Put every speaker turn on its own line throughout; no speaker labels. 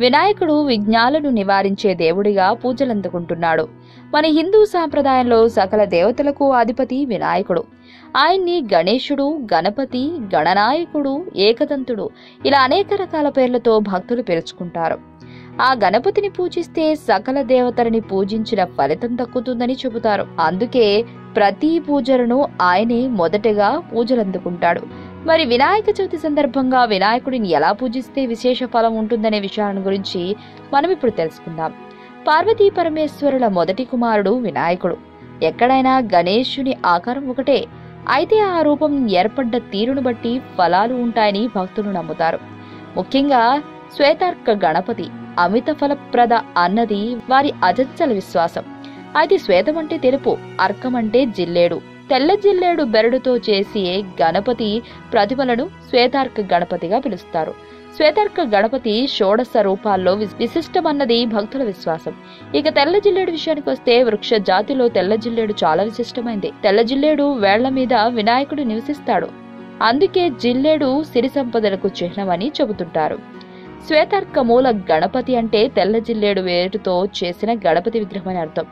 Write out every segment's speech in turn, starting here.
వినాయకుడు విఘ్నాలను నివారించే దేవుడిగా పూజలందుకుంటున్నాడు. మన హిందూ సాంప్రదాయంలో సకల దేవతలకు అధిపతి వినాయకుడు. ఆయన్ని గణేశుడు గణపతి గణనాయకుడు ఏకదంతుడు ఇలా అనేక రకాల పేర్లతో భక్తులు పిలుచుకుంటారు ఆ గణపతిని పూజిస్తే సకల దేవతలని పూజించిన ఫలితం దక్కుతుందని చెబుతారు. అందుకే ప్రతి పూజలను ఆయనే మొదటగా పూజలందుకుంటాడు. మరి వినాయక చవితి సందర్భంగా వినాయకుడిని ఎలా పూజిస్తే విశేష ఫలం ఉంటుందనే విషయాన్ని గురించి మనం ఇప్పుడు తెలుసుకుందాం. పార్వతీ పరమేశ్వరుల మొదటి కుమారుడు వినాయకుడు. ఎక్కడైనా గణేశుని ఆకారం ఒకటే. అయితే ఆ రూపం ఏర్పడ్డ తీరును బట్టి ఫలాలు ఉంటాయని భక్తులు నమ్ముతారు. ముఖ్యంగా శ్వేతార్క గణపతి అమిత ఫలప్రద అన్నది వారి అజచ్చల విశ్వాసం. అయితే శ్వేతం అంటే తెలుపు అర్కం అంటే జిల్లేడు. తెల్ల జిల్లేడు బెరడుతో చేసే గణపతి ప్రతిమలను శ్వేతార్క గణపతిగా పిలుస్తారు. శ్వేతార్క గణపతి షోడశ రూపాల్లో వి- విశిష్టమన్నది భక్తుల విశ్వాసం. ఇక తెల్ల జిల్లేడు విషయానికి వస్తే వృక్ష జాతిలో తెల్ల జిల్లేడు చాలా విశిష్టమైంది. తెల్ల జిల్లేడు వేళ్ళ మీద వినాయకుడు నివసిస్తాడు. అందుకే జిల్లేడు సిరి సంపదలకు చిహ్నమని చెబుతుంటారు. శ్వేతార్క మూల గణపతి అంటే తెల్ల జిల్లేడు వేరుతో చేసిన గణపతి విగ్రహం అని అర్థం.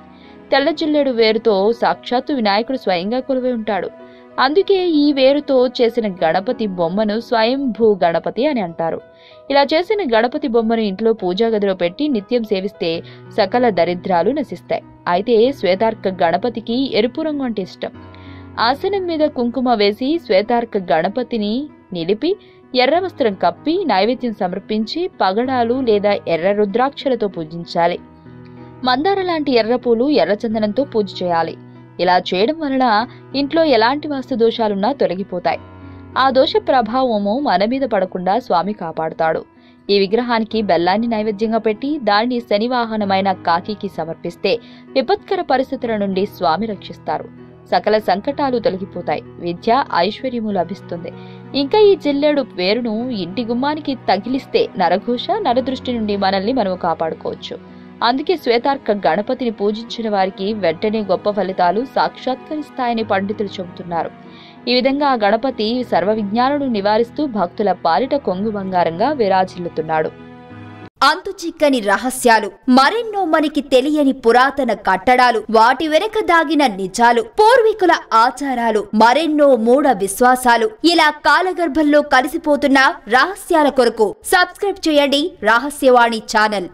తెల్ల జిల్లేడు వేరుతో సాక్షాత్తు వినాయకుడు స్వయంగా కొలువై ఉంటాడు. అందుకే ఈ వేరుతో చేసిన గణపతి బొమ్మను స్వయంభూ గణపతి అని అంటారు. ఇలా చేసిన గణపతి బొమ్మను ఇంట్లో పూజా గదిలో పెట్టి నిత్యం సేవిస్తే సకల దరిద్రాలు నశిస్తాయి. అయితే శ్వేతార్క గణపతికి ఎరుపు రంగు అంటే ఇష్టం. ఆసనం మీద కుంకుమ వేసి శ్వేతార్క గణపతిని నిలిపి ఎర్ర వస్త్రం కప్పి నైవేద్యం సమర్పించి పగడాలు లేదా ఎర్ర రుద్రాక్షలతో పూజించాలి. మందార లాంటి ఎర్రపూలు ఎర్రచందనంతో పూజ చేయాలి. ఇలా చేయడం వలన ఇంట్లో ఎలాంటి వాస్తు దోషాలున్నా తొలగిపోతాయి. ఆ దోష ప్రభావము మన మీద పడకుండా స్వామి కాపాడుతాడు. ఈ విగ్రహానికి బెల్లాన్ని నైవేద్యంగా పెట్టి దాన్ని శనివాహనమైన కాకికి సమర్పిస్తే విపత్కర పరిస్థితుల నుండి స్వామి రక్షిస్తారు. సకల సంకటాలు తొలగిపోతాయి. విద్య ఐశ్వర్యము లభిస్తుంది. ఇంకా ఈ జిల్లేడు వేరును ఇంటి గుమ్మానికి తగిలిస్తే నరఘోష నరదృష్టి నుండి మనల్ని మనము కాపాడుకోవచ్చు. అందుకే శ్వేతార్క గణపతిని పూజించిన వారికి వెంటనే గొప్ప ఫలితాలు సాక్షాత్కరిస్తాయని పండితులు చెబుతున్నారు. ఈ విధంగా ఆ గణపతి సర్వ విజ్ఞానుడు నివారిస్తూ భక్తుల పాలిట కొంగు బంగారంగా విరాజిల్లుతున్నాడు.
అంతు చిక్కని రహస్యాలు మరెన్నో మనకి తెలియని పురాతన కట్టడాలు వాటి వెనక దాగిన నిజాలు పూర్వీకుల ఆచారాలు మరెన్నో మూఢ విశ్వాసాలు ఇలా కాలగర్భంలో కలిసిపోతున్న రహస్యాల కొరకు సబ్స్క్రైబ్ చేయండి రహస్యవాణి ఛానల్.